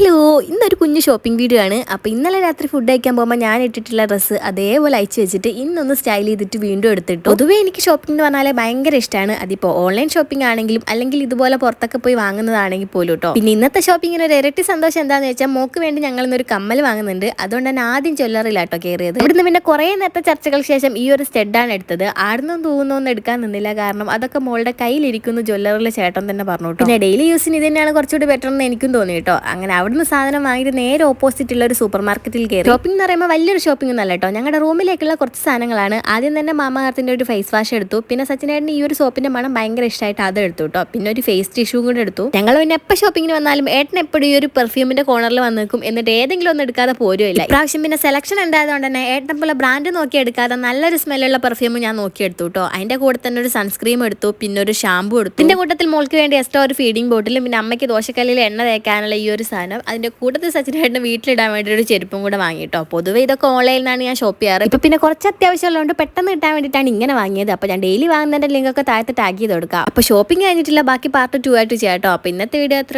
Hello ഇന്നൊരു കുഞ്ഞു shopping video ആണ്. അപ്പോൾ ഇന്നലെ രാത്രി ഫുഡ് കഴിക്കാൻ പോകുമ്പോൾ ഞാൻ ഇട്ടിട്ടുള്ള ഡ്രസ്സ് അതേപോലെ അയച്ചു വെച്ചിട്ട് ഇന്നൊന്ന് സ്റ്റൈൽ ചെയ്തിട്ട് വീണ്ടും എടുത്തിട്ടു. പൊതുവേ എനിക്ക് ഷോപ്പിംഗ് എന്ന് പറഞ്ഞാൽ ഭയങ്കര ഇഷ്ടമാണ് അതിപ്പോൾ ഓൺലൈൻ ഷോപ്പിംഗ് ആണെങ്കിലും അല്ലെങ്കിൽ ഇതുപോലെ പുറത്തൊക്കെ പോയി വാങ്ങുന്നതാണെങ്കിൽ പോലും കേട്ടോ പിന്നെ ഇന്നത്തെ ഷോപ്പിങ്ങിന് ഒരു ഇരട്ടി സന്തോഷം എന്താണെന്ന് വെച്ചാൽ മോക്ക് വേണ്ടി ഞങ്ങൾ ഇന്നൊരു കമ്മൽ വാങ്ങുന്നുണ്ട്. അതുകൊണ്ട് തന്നെ ആദ്യം ജ്വല്ലറിയില്ല കേട്ടോ കയറിയത് ഇവിടുന്ന് പിന്നെ കുറേ നേരത്തെ ചർച്ചകൾക്ക് ശേഷം ഈ ഒരു സ്റ്റെഡാണ് എടുത്തത്. ആടുന്നും തൂന്നൊന്നും എടുക്കാൻ നിന്നില്ല. കാരണം അതൊക്കെ മോളുടെ കയ്യിലിരിക്കുന്നു ജ്വല്ലറിലെ ചേട്ടൻ തന്നെ പറഞ്ഞു കേട്ടോ പിന്നെ ഡെയിലി യൂസിന് ഇത് തന്നെയാണ് കുറച്ചുകൂടി ബെറ്റർ എന്ന് എനിക്കും തോന്നി കേട്ടോ അങ്ങനെ അവിടുന്ന് സാധനം വാങ്ങിയിട്ട് നേരെ ഓപ്പോസിറ്റ് ഉള്ള ഒരു സൂപ്പർ മാർക്കറ്റിൽ കയറി ഷോപ്പിംഗ് എന്ന് പറയുമ്പോൾ വലിയൊരു ഷോപ്പിംഗ് ഒന്നല്ല കേട്ടോ. ഞങ്ങളുടെ റൂമിലേക്കുള്ള കുറച്ച് സാധനങ്ങളാണ്. ആദ്യം തന്നെ മാമാർത്തിന്റെ ഒരു ഫേസ് വാഷ് എടുത്തു. പിന്നെ സച്ചിനായിട്ട് ഈ ഒരു സോപ്പിന്റെ മണം ഭയങ്കര ഇഷ്ടമായിട്ട് അത് എടുത്തു കേട്ടോ. പിന്നെ ഒരു ഫേസ് ടിഷ്യൂ കൂടെ എടുത്തു. ഞങ്ങൾ പിന്നെ എപ്പോൾ ഷോപ്പിങ്ങിന് വന്നാലും ഏട്ടൻ എപ്പോഴും ഈ ഒരു പെർഫ്യൂമിന്റെ കോർണറിൽ വന്ന് നിൽക്കും. എന്നിട്ട് ഏതെങ്കിലും ഒന്നും എടുക്കാതെ പോരുമില്ല ഇപ്രാവശ്യം പിന്നെ സെലക്ഷൻ ഉണ്ടായതുകൊണ്ട് തന്നെ ഏട്ടൻ പോലെ ബ്രാൻഡ് നോക്കി എടുക്കാതെ നല്ലൊരു സ്മെല്ലുള്ള പെർഫ്യൂം ഞാൻ നോക്കി എടുത്തു കേട്ടോ. അതിന്റെ കൂടെ തന്നെ ഒരു സൺസ്ക്രീം എടുത്തു. പിന്നെ ഒരു ഷാമ്പു എടുത്തു. എന്റെ കൂട്ടത്തിൽ മോൾക്ക് വേണ്ടി എക്സ്ട്രാ ഒരു ഫീഡിംഗ് ബോട്ടിലും പിന്നെ അമ്മയ്ക്ക് ദോശക്കല്ലിൽ എണ്ണ തേക്കാനുള്ള ഈ ഒരു സാധനം. അതിന്റെ കൂട്ടത്തിൽ സച്ചിനായിട്ട് വീട്ടിലിടാൻ വേണ്ടി ഒരു ചെരുപ്പും കൂടെ വാങ്ങിയിട്ടോ. പൊതുവേ ഇതൊക്കെ ഓൺലൈനിൽ നിന്നാണ് ഞാൻ ഷോപ്പ് ചെയ്യാറ്. ഇപ്പൊ പിന്നെ കുറച്ച് അത്യാവശ്യമുള്ളതുകൊണ്ട് പെട്ടെന്ന് കിട്ടാൻ വേണ്ടിയിട്ടാണ് ഇങ്ങനെ വാങ്ങിയത്. അപ്പോൾ ഞാൻ ഡെയിലി വാങ്ങുന്നതിന്റെ ലിങ്ക് ഒക്കെ താഴത്ത് ടാഗ് ചെയ്ത് കൊടുക്കാം. അപ്പോൾ ഷോപ്പിംഗ് കഴിഞ്ഞിട്ടില്ല. ബാക്കി പാർട്ട് ടു ആയിട്ട് ചെയ്യാം കേട്ടോ അപ്പൊ ഇന്നത്തെ വീഡിയോ അത്ര